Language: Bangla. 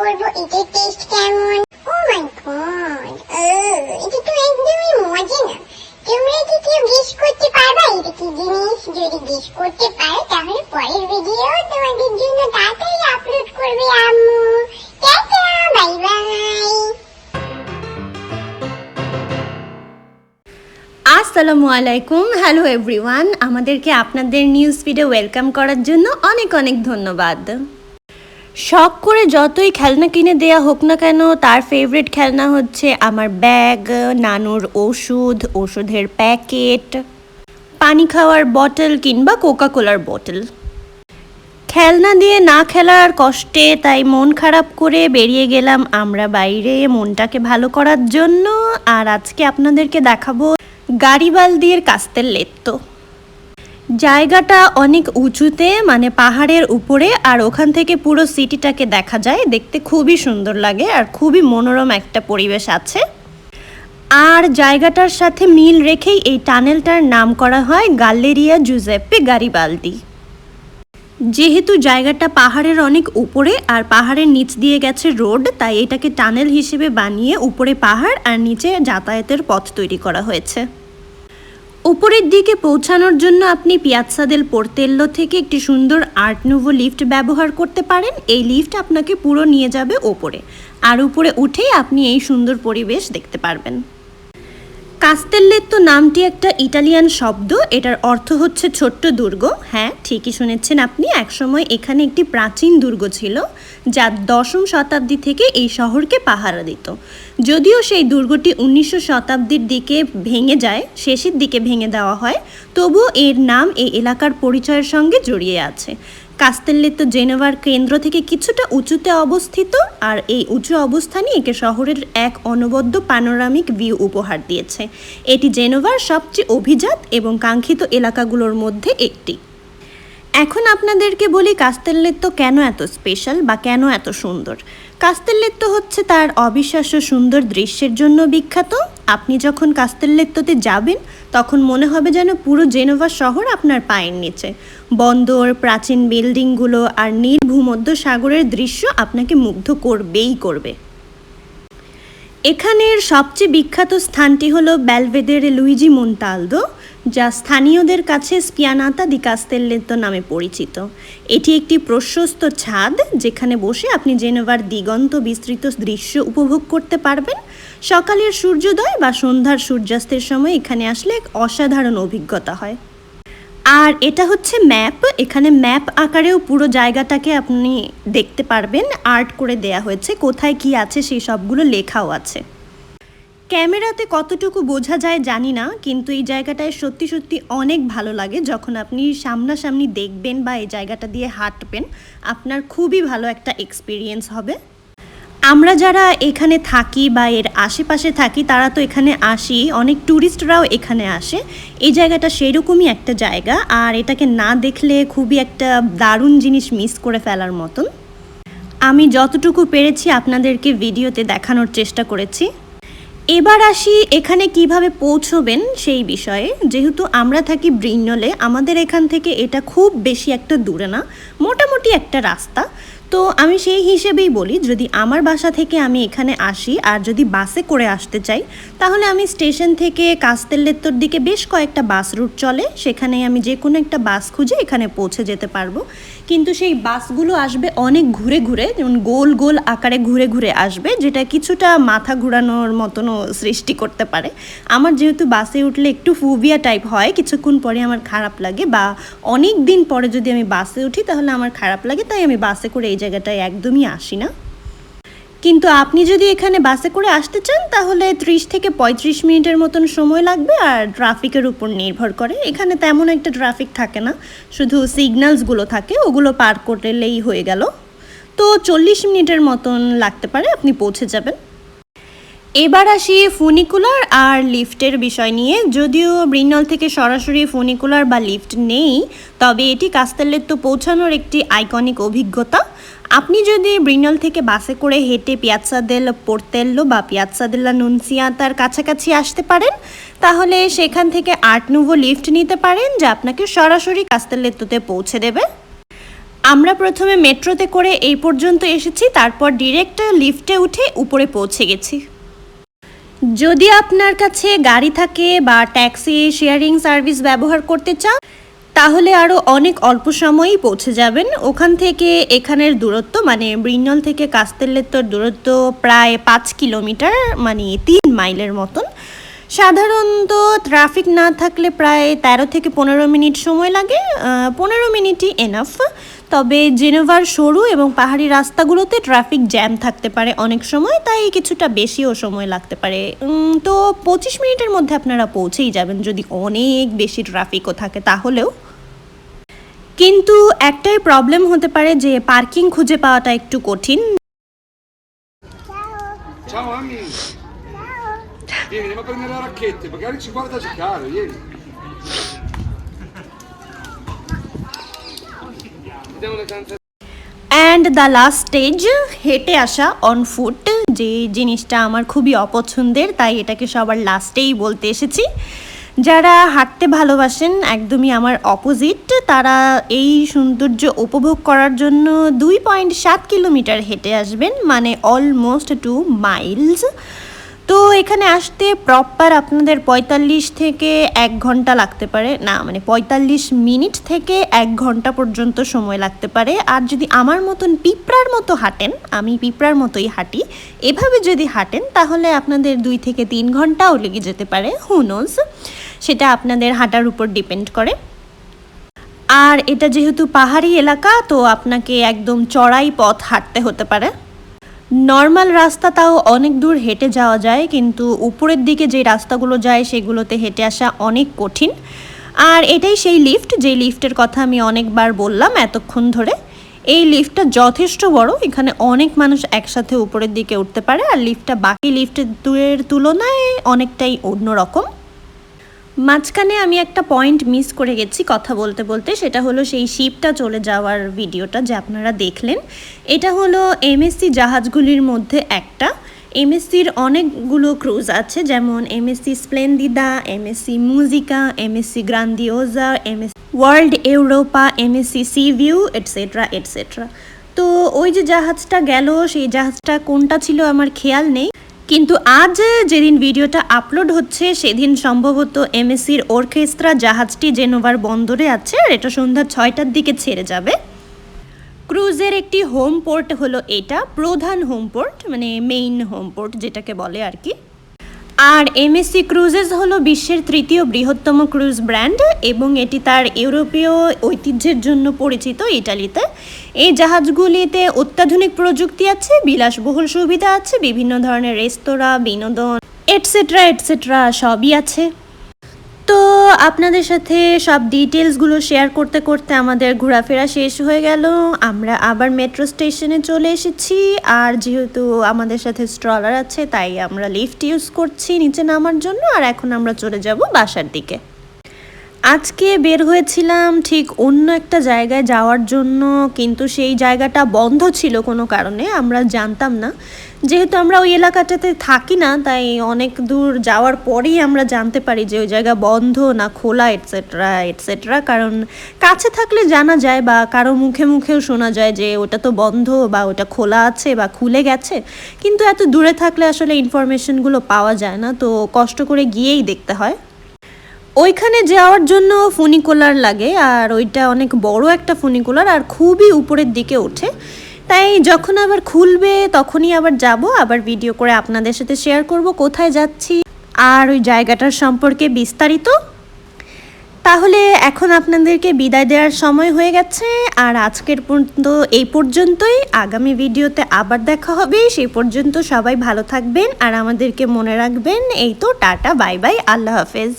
বলব এটার টেস্ট কেমন ও মাই গড এটা তো একদমই মজা না তোমরা কি কেউ গেস করতে পারবা এটা কি জিনিস যদি গেস করতে পারো তাহলে পরের ভিডিও তোমাদের জন্য তাড়াতাড়ি আপলোড করবে আসসালামু আলাইকুম হ্যালো এভরিওয়ান আমাদেরকে আপনাদের নিউজ ফিডে ওয়েলকাম করার জন্য অনেক অনেক ধন্যবাদ। শখ করে যতই খেলনা কিনে দেয়া হোক না কেন, তার ফেভারিট খেলনা হচ্ছে আমার ব্যাগ নানুর ওষুধ, ওষুধের প্যাকেট পানি খাওয়ার বটল কিংবা কোকা কোলার বটল খেলনা দিয়ে না খেলার কষ্টে তাই মন খারাপ করে বেরিয়ে গেলাম আমরা বাইরে মনটাকে ভালো করার জন্য। আর আজকে আপনাদেরকে দেখাবো গাড়িবালদির কাস্তের লেত্তো। জায়গাটা অনেক উঁচুতে মানে পাহাড়ের উপরে, আর ওখান থেকে পুরো সিটিটাকে দেখা যায়। দেখতে খুবই সুন্দর লাগে, আর খুবই মনোরম একটা পরিবেশ আছে। আর জায়গাটার সাথে মিল রেখেই এই টানেলটার নাম করা হয় গাল্লেরিয়া জুজেপ্পে গারিবালদি। যেহেতু জায়গাটা পাহাড়ের অনেক উপরে, আর পাহাড়ের নিচ দিয়ে গেছে রোড, তাই এটাকে টানেল হিসেবে বানিয়ে উপরে পাহাড় আর নিচে যাতায়াতের পথ তৈরি করা হয়েছে। উপরের দিকে পৌঁছানোর জন্য আপনি পিয়াৎসা দেল পোর্তেল্লো থেকে একটি সুন্দর আর্ট নুভো লিফট ব্যবহার করতে পারেন। এই লিফট আপনাকে পুরো নিয়ে যাবে ওপরে। আর উপরে উঠেই আপনি এই সুন্দর পরিবেশ দেখতে পারবেন। কাস্তেল্লেত্তো নামটি একটা ইটালিয়ান শব্দ, এটার অর্থ হচ্ছে ছোট্ট দুর্গ। হ্যাঁ ঠিকই শুনেছেন আপনি, একসময় এখানে একটি প্রাচীন দুর্গ ছিল, যা দশম শতাব্দী থেকে এই শহরকে পাহারা দিত। যদিও সেই দুর্গটি উনিশশো শতাব্দীর দিকে ভেঙে যায়, শেষের দিকে ভেঙে দেওয়া হয়, তবুও এর নাম এই এলাকার পরিচয়ের সঙ্গে জড়িয়ে আছে। কাস্তেল্লেত্তো জেনেভার কেন্দ্র থেকে কিছুটা উঁচুতে অবস্থিত আর এই উঁচু অবস্থানই একে শহরের এক অনবদ্য প্যানোরামিক ভিউ উপহার দিয়েছে। এটি জেনোভার সবচেয়ে অভিজাত এবং কাঙ্ক্ষিত এলাকাগুলোর মধ্যে একটি। এখন আপনাদেরকে বলি কাস্তেল্লেত্তো কেন এত স্পেশাল বা কেন এত সুন্দর? কাস্তেল্লেত্তো হচ্ছে তার অবিশ্বাস্য সুন্দর দৃশ্যের জন্য বিখ্যাত। আপনি যখন কাস্তেল্লেত্তোতে যাবেন, তখন মনে হবে যেন পুরো জেনোভা শহর আপনার পায়ের নিচে। বন্দর, প্রাচীন বিল্ডিংগুলো আর নীল ভূমধ্য সাগরের দৃশ্য আপনাকে মুগ্ধ করবেই করবে। এখানের সবচেয়ে বিখ্যাত স্থানটি হলো ব্যালভেদের লুইজি মন্তালদো, যা স্থানীয়দের কাছে স্পিয়ানাতা দি কাস্তেল্লেতো নামে পরিচিত। এটি একটি প্রশস্ত ছাদ, যেখানে বসে আপনি জেনেভার দিগন্ত বিস্তৃত দৃশ্য উপভোগ করতে পারবেন। সকালের সূর্যোদয় বা সন্ধ্যার সূর্যাস্তের সময় এখানে আসলে এক অসাধারণ অভিজ্ঞতা হয়। আর এটা হচ্ছে ম্যাপ। এখানে ম্যাপ আকারেও পুরো জায়গাটাকে আপনি দেখতে পারবেন। আর্ট করে দেয়া হয়েছে। কোথায় কি আছে সেই সবগুলো লেখাও আছে। ক্যামেরাতে কতটুকু বোঝা যায় জানি না, কিন্তু এই জায়গাটায় সত্যি সত্যি অনেক ভালো লাগে। যখন আপনি সামনাসামনি দেখবেন বা এই জায়গাটা দিয়ে হাঁটবেন, আপনার খুবই ভালো একটা এক্সপিরিয়েন্স হবে। আমরা যারা এখানে থাকি বা এর আশেপাশে থাকি, তারা তো এখানে আসি। অনেক ট্যুরিস্টরাও এখানে আসে। এই জায়গাটা সেরকমই একটা জায়গা। আর এটাকে না দেখলে খুবই একটা দারুণ জিনিস মিস করে ফেলার মতন। আমি যতটুকু পেরেছি আপনাদেরকে ভিডিওতে দেখানোর চেষ্টা করেছি। এবার আসি এখানে কীভাবে পৌঁছবেন সেই বিষয়ে। যেহেতু আমরা থাকি ব্রিন্নলে, আমাদের এখান থেকে এটা খুব বেশি একটা দূরে না, মোটামুটি একটা রাস্তা। তো আমি সেই হিসেবেই বলি, যদি আমার বাসা থেকে আমি এখানে আসি আর যদি বাসে করে আসতে চাই, তাহলে আমি স্টেশন থেকে কাস্তেল্লেত্তর দিকে বেশ কয়েকটা বাস রুট চলে। সেখানে আমি যে কোনো একটা বাস খুঁজে এখানে পৌঁছে যেতে পারব। কিন্তু সেই বাসগুলো আসবে অনেক ঘুরে ঘুরে, যেমন গোল গোল আকারে ঘুরে ঘুরে আসবে, যেটা কিছুটা মাথা ঘুরানোর মতনও সৃষ্টি করতে পারে। আমার যেহেতু বাসে উঠলে একটু ফুবিয়া টাইপ হয়, কিছুক্ষণ পরে আমার খারাপ লাগে বা অনেক দিন পরে যদি আমি বাসে উঠি, তাহলে আমার খারাপ লাগে, তাই আমি বাসে করে এই জায়গাটায় একদমই আসি না। কিন্তু আপনি যদি এখানে বাসে করে আসতে চান, তাহলে ত্রিশ থেকে পঁয়ত্রিশ মিনিটের মতন সময় লাগবে আর ট্রাফিকের উপর নির্ভর করে। এখানে তেমন একটা ট্রাফিক থাকে না, শুধু সিগন্যালসগুলো থাকে, ওগুলো পার করলেই হয়ে গেল। তো চল্লিশ মিনিটের মতন লাগতে পারে, আপনি পৌঁছে যাবেন। এবার আসি ফুনিকুলার আর লিফটের বিষয় নিয়ে। যদিও ব্রিনল থেকে সরাসরি ফুনিকুলার বা লিফট নেই, তবে এটি কাস্তেল্লেত্তো পৌঁছানোর একটি আইকনিক অভিজ্ঞতা। আপনি যদি ব্রিনল থেকে বাসে করে হেঁটে পিয়াৎসা দেল পোর্তেল্লো বা পিয়াৎসা দেল্লা নুনসিয়াতার কাছাকাছি আসতে পারেন, তাহলে সেখান থেকে আট নুভো লিফট নিতে পারেন, যা আপনাকে সরাসরি কাস্তেল্লেত্তোতে পৌঁছে দেবে। আমরা প্রথমে মেট্রোতে করে এই পর্যন্ত এসেছি, তারপর ডিরেক্ট লিফটে উঠে উপরে পৌঁছে গেছি। যদি আপনার কাছে গাড়ি থাকে বা ট্যাক্সি শেয়ারিং সার্ভিস ব্যবহার করতে চান তাহলে আরও অনেক অল্প সময়ই পৌঁছে যাবেন। ওখান থেকে এখানের দূরত্ব মানে বৃন্নল থেকে কাস্তেলেত্তর দূরত্ব প্রায় পাঁচ কিলোমিটার মানে তিন মাইলের মতন। সাধারণত ট্রাফিক না থাকলে প্রায় তেরো থেকে পনেরো মিনিট সময় লাগে। পনেরো মিনিটই এনাফ তবে জেনেভার সরু এবং পাহাড়ি রাস্তাগুলোতে ট্রাফিক জ্যাম থাকতে পারে অনেক সময় তাই কিছুটা বেশিও সময় লাগতে পারে তো পঁচিশ মিনিটের মধ্যে আপনারা পৌঁছেই যাবেন যদি অনেক বেশি ট্রাফিকও থাকে তাহলেও কিন্তু একটাই প্রবলেম হতে পারে যে পার্কিং খুঁজে পাওয়াটা একটু কঠিন Ciao Ami! Vieni, andiamo a prendere le racchette, magari ci guarda giocare, vieni. And the last stage হেঁটে আসা অন ফুট যে জিনিসটা আমার খুবই অপছন্দের, তাই এটাকে সবার লাস্টেই বলতে এসেছি। যারা হাঁটতে ভালোবাসেন, একদমই আমার অপোজিট তারা এই সৌন্দর্য উপভোগ করার জন্য দুই পয়েন্ট সাত কিলোমিটার হেঁটে আসবেন মানে অলমোস্ট টু মাইলস তো এখানে আসতে প্রপার আপনাদের পঁয়তাল্লিশ থেকে এক ঘণ্টা লাগতে পারে। না মানে পঁয়তাল্লিশ মিনিট থেকে এক ঘণ্টা পর্যন্ত সময় লাগতে পারে। আর যদি আমার মতন পিঁপড়ার মতো হাঁটেন, আমি পিঁপড়ার মতোই হাঁটি, এভাবে যদি হাঁটেন, তাহলে আপনাদের দুই থেকে তিন ঘন্টাও লেগে যেতে পারে। হুনোজ সেটা আপনাদের হাঁটার উপর ডিপেন্ড করে। আর এটা যেহেতু পাহাড়ি এলাকা, তো আপনাকে একদম চড়াই পথ হাঁটতে হতে পারে। নর্মাল রাস্তা তাও অনেক দূর হেঁটে যাওয়া যায়, কিন্তু উপরের দিকে যে রাস্তাগুলো যায় সেগুলোতে হেঁটে আসা অনেক কঠিন। আর এটাই সেই লিফট, যে লিফটের কথা আমি অনেকবার বললাম এতক্ষণ ধরে। এই লিফটটা যথেষ্ট বড়, এখানে অনেক মানুষ একসাথে উপরের দিকে উঠতে পারে, আর লিফটটা বাকি লিফটের তুলনায় অনেকটাই অন্যরকম। মাঝখানে আমি একটা পয়েন্ট মিস করে গেছি কথা বলতে বলতে, সেটা হলো সেই শিপটা চলে যাওয়ার ভিডিওটা যে আপনারা দেখলেন। এটা হলো এমএসসি জাহাজগুলির মধ্যে একটা। এমএসসির অনেকগুলো ক্রুজ আছে, যেমন MSC Splendida MSC Musica MSC Grandiosa MS World Europa MSC Sea View etcetera etcetera তো ওই যে জাহাজটা গেল, সেই জাহাজটা কোনটা ছিল আমার খেয়াল নেই। কিন্তু আজ যেদিন ভিডিওটা আপলোড হচ্ছে, সেদিন সম্ভবত এমএসির অর্কেস্ট্রা জাহাজটি জেনোভার বন্দরে আছে আর এটা সন্ধ্যা ছয়টার দিকে ছেড়ে যাবে। ক্রুজের একটি হোম পোর্ট হলো এটা, প্রধান হোম পোর্ট মানে মেইন হোম পোর্ট যেটাকে বলে আর কি। আর এমএসসি ক্রুজেস হলো বিশ্বের তৃতীয় বৃহত্তম ক্রুজ ব্র্যান্ড এবং এটি তার ইউরোপীয় ঐতিহ্যের জন্য পরিচিত ইটালিতে। এই জাহাজগুলিতে অত্যাধুনিক প্রযুক্তি আছে, বিলাসবহুল সুবিধা আছে, বিভিন্ন ধরনের রেস্তোরাঁ, বিনোদন এটসেট্রা এটসেট্রা সবই আছে। তো আপনাদের সাথে সব ডিটেলসগুলো শেয়ার করতে করতে আমাদের ঘোরাফেরা শেষ হয়ে গেল। আমরা আবার মেট্রো স্টেশনে চলে এসেছি। আর যেহেতু আমাদের সাথে স্ট্রলার আছে, তাই আমরা লিফট ইউজ করছি নিচে নামার জন্য। আর এখন আমরা চলে যাব বাসার দিকে। আজকে বের হয়েছিলাম ঠিক অন্য একটা জায়গায় যাওয়ার জন্য, কিন্তু সেই জায়গাটা বন্ধ ছিল কোনো কারণে, আমরা জানতাম না। যেহেতু আমরা ওই এলাকাটাতে থাকি না, তাই অনেক দূর যাওয়ার পরেই আমরা জানতে পারি যে ওই জায়গা বন্ধ না খোলা এটসেট্রা এটসেট্রা কারণ কাছে থাকলে জানা যায় বা কারও মুখে মুখেও শোনা যায় যে ওটা তো বন্ধ বা ওটা খোলা আছে বা খুলে গেছে। কিন্তু এত দূরে থাকলে আসলে ইনফরমেশনগুলো পাওয়া যায় না, তো কষ্ট করে গিয়েই দেখতে হয়। ওইখানে যাওয়ার জন্য ফুনিকুলার লাগে, আর ওইটা অনেক বড় একটা ফুনিকুলার, আর খুবই উপরের দিকে ওঠে। তাই যখন আবার খুলবে, তখনই আবার যাব, আবার ভিডিও করে আপনাদের সাথে শেয়ার করব কোথায় যাচ্ছি আর ওই জায়গাটার সম্পর্কে বিস্তারিত। তাহলে এখন আপনাদেরকে বিদায় দেওয়ার সময় হয়ে গেছে, আর আজকের পর্যন্ত এই পর্যন্তই। আগামী ভিডিওতে আবার দেখা হবে। সেই পর্যন্ত সবাই ভালো থাকবেন, আর আমাদেরকে মনে রাখবেন। এই তো, টাটা, বাই বাই, আল্লাহ হাফেজ।